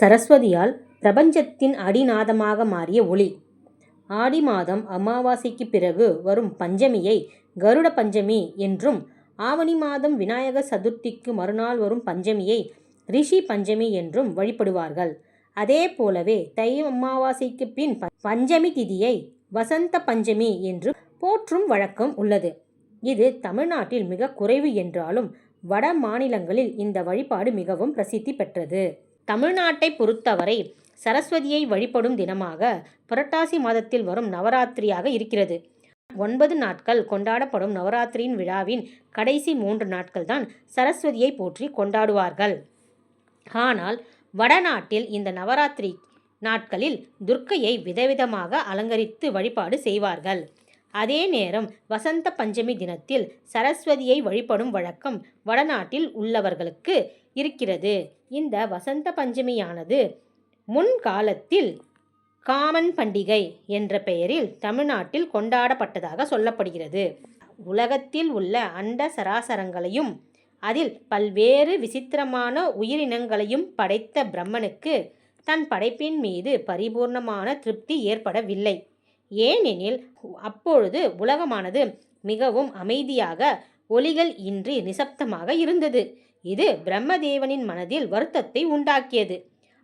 சரஸ்வதியால் பிரபஞ்சத்தின் அடிநாதமாக மாறிய ஒளி. ஆடி மாதம் அமாவாசைக்குப் பிறகு வரும் பஞ்சமியை கருட பஞ்சமி என்றும் ஆவணி மாதம் விநாயகர் சதுர்த்திக்கு மறுநாள் வரும் பஞ்சமியை ரிஷி பஞ்சமி என்றும் வழிபடுவார்கள். அதே போலவே தை அமாவாசைக்கு பின் பஞ்சமி திதியை வசந்த பஞ்சமி என்று போற்றும் வழக்கம் உள்ளது. இது தமிழ்நாட்டில் மிகக் குறைவு என்றாலும் வட மாநிலங்களில் இந்த வழிபாடு மிகவும் பிரசித்தி பெற்றது. தமிழ்நாட்டை பொறுத்தவரை சரஸ்வதியை வழிபடும் தினமாக புரட்டாசி மாதத்தில் வரும் நவராத்திரியாக இருக்கிறது. ஒன்பது நாட்கள் கொண்டாடப்படும் நவராத்திரியின் விழாவின் கடைசி மூன்று நாட்கள் தான் சரஸ்வதியை போற்றி கொண்டாடுவார்கள். ஆனால் வடநாட்டில் இந்த நவராத்திரி நாட்களில் துர்க்கையை விதவிதமாக அலங்கரித்து வழிபாடு செய்வார்கள். அதே நேரம் வசந்த பஞ்சமி தினத்தில் சரஸ்வதியை வழிபடும் வழக்கம் வடநாட்டில் உள்ளவர்களுக்கு இருக்கிறது. இந்த வசந்த பஞ்சமியானது முன்காலத்தில் காமன் பண்டிகை என்ற பெயரில் தமிழ்நாட்டில் கொண்டாடப்பட்டதாக சொல்லப்படுகிறது. உலகத்தில் உள்ள அண்ட சராசரங்களையும் அதில் பல்வேறு விசித்திரமான உயிரினங்களையும் படைத்த பிரம்மனுக்கு தன் படைப்பின் மீது பரிபூர்ணமான திருப்தி ஏற்படவில்லை. ஏனெனில் அப்பொழுது உலகமானது மிகவும் அமைதியாக ஒலிகள் இன்றி நிசப்தமாக இருந்தது. இது பிரம்மதேவனின் மனதில் வருத்தத்தை உண்டாக்கியது.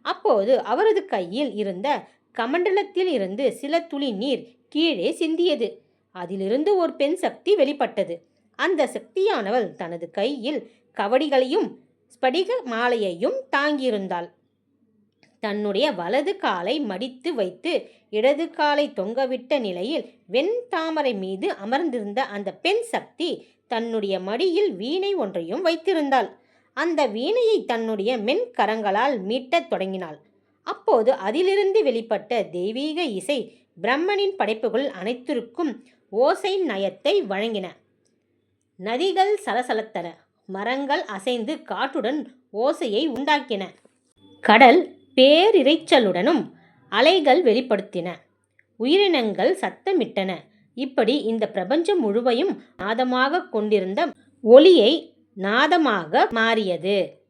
அப்போது அவரது கையில் இருந்த கமண்டலத்தில் இருந்து சில துளி நீர் கீழே சிந்தியது. அதிலிருந்து ஒரு பெண் சக்தி வெளிப்பட்டது. அந்த சக்தியானவள் தனது கையில் கவடிகளையும் ஸ்படிக மாலையையும் தாங்கியிருந்தாள். தன்னுடைய வலது காலை மடித்து வைத்து இடது காலை தொங்கவிட்ட நிலையில் வெண் தாமரை மீது அமர்ந்திருந்த அந்த பெண் சக்தி தன்னுடைய மடியில் வீணை ஒன்றையும் வைத்திருந்தாள். அந்த வீணையை தன்னுடைய மென் கரங்களால் மீட்டத் தொடங்கினாள். அப்போது அதிலிருந்து வெளிப்பட்ட தெய்வீக இசை பிரம்மனின் படைப்புகள் அனைத்திற்கும் ஓசை நயத்தை வழங்கின. நதிகள் சலசலத்தன. மரங்கள் அசைந்து காற்றுடன் ஓசையை உண்டாக்கின. கடல் பேரிரைச்சலுடனும் அலைகள் வெளிப்படுத்தின. உயிரினங்கள் சத்தமிட்டன. இப்படி இந்த பிரபஞ்சம் முழுவையும் நாதமாகக் கொண்டிருந்த ஒலியை நாதமாக மாறியது.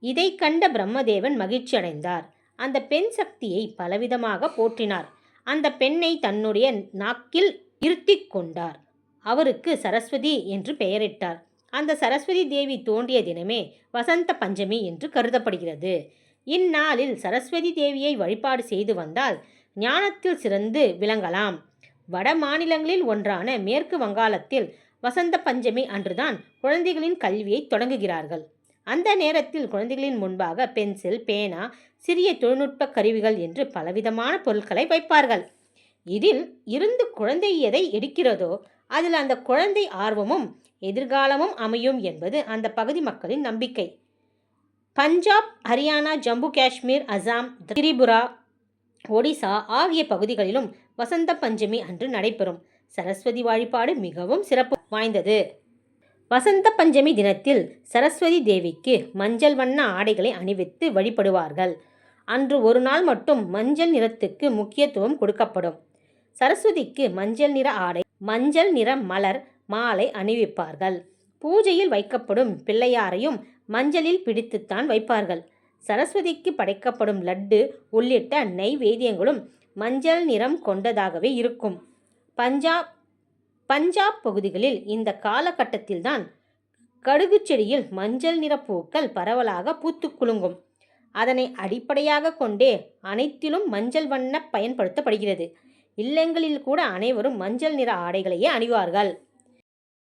இதைக் கண்ட பிரம்மதேவன் மகிழ்ச்சியடைந்தார். அந்த பெண் சக்தியை பலவிதமாகப் போற்றினார். அந்தப் பெண்ணை தன்னுடைய நாக்கில் இருத்திக் கொண்டார். அவருக்கு சரஸ்வதி என்று பெயரிட்டார். அந்த சரஸ்வதி தேவி தோன்றிய தினமே வசந்த பஞ்சமி என்று கருதப்படுகிறது. இந்நாளில் சரஸ்வதி தேவியை வழிபாடு செய்து வந்தால் ஞானத்தில் சிறந்து விளங்கலாம். வட மாநிலங்களில் ஒன்றான மேற்கு வங்காளத்தில் வசந்த பஞ்சமி அன்றுதான் குழந்தைகளின் கல்வியைத் தொடங்குகிறார்கள். அந்த நேரத்தில் குழந்தைகளின் முன்பாக பென்சில் பேனா சிறிய தொழில்நுட்பக் கருவிகள் என்று பலவிதமான பொருட்களை வைப்பார்கள். இதில் இருந்து குழந்தை எதை எடுக்கிறதோ அதில் அந்த குழந்தை ஆர்வமும் எதிர்காலமும் அமையும் என்பது அந்த பகுதி மக்களின் நம்பிக்கை. பஞ்சாப் ஹரியானா ஜம்மு காஷ்மீர் அசாம் திரிபுரா ஒடிசா ஆகிய பகுதிகளிலும் வசந்த பஞ்சமி அன்று நடைபெறும் சரஸ்வதி வழிபாடு மிகவும் சிறப்பு வாய்ந்தது. வசந்த பஞ்சமி தினத்தில் சரஸ்வதி தேவிக்கு மஞ்சள் வண்ண ஆடைகளை அணிவித்து வழிபடுவார்கள். அன்று ஒரு நாள் மட்டும் மஞ்சள் நிறத்துக்கு முக்கியத்துவம் கொடுக்கப்படும். சரஸ்வதிக்கு மஞ்சள் நிற ஆடை மஞ்சள் நிற மலர் மாலை அணிவிப்பார்கள். பூஜையில் வைக்கப்படும் பிள்ளையாரையும் மஞ்சளில் பிடித்துத்தான் வைப்பார்கள். சரஸ்வதிக்கு படைக்கப்படும் லட்டு உள்ளிட்ட நைவேத்யங்களும் மஞ்சள் நிறம் கொண்டதாகவே இருக்கும். பஞ்சாப் பஞ்சாப் பகுதிகளில் இந்த காலகட்டத்தில்தான் கடுகு செடியில் மஞ்சள் நிற பூக்கள் பரவலாக பூத்து குலுங்கும். அதனை அடிப்படையாகக் கொண்டே அனைத்திலும் மஞ்சள் வண்ண பயன்படுத்தப்படுகிறது. இல்லங்களில் கூட அனைவரும் மஞ்சள் நிற ஆடைகளையே அணிவார்கள்.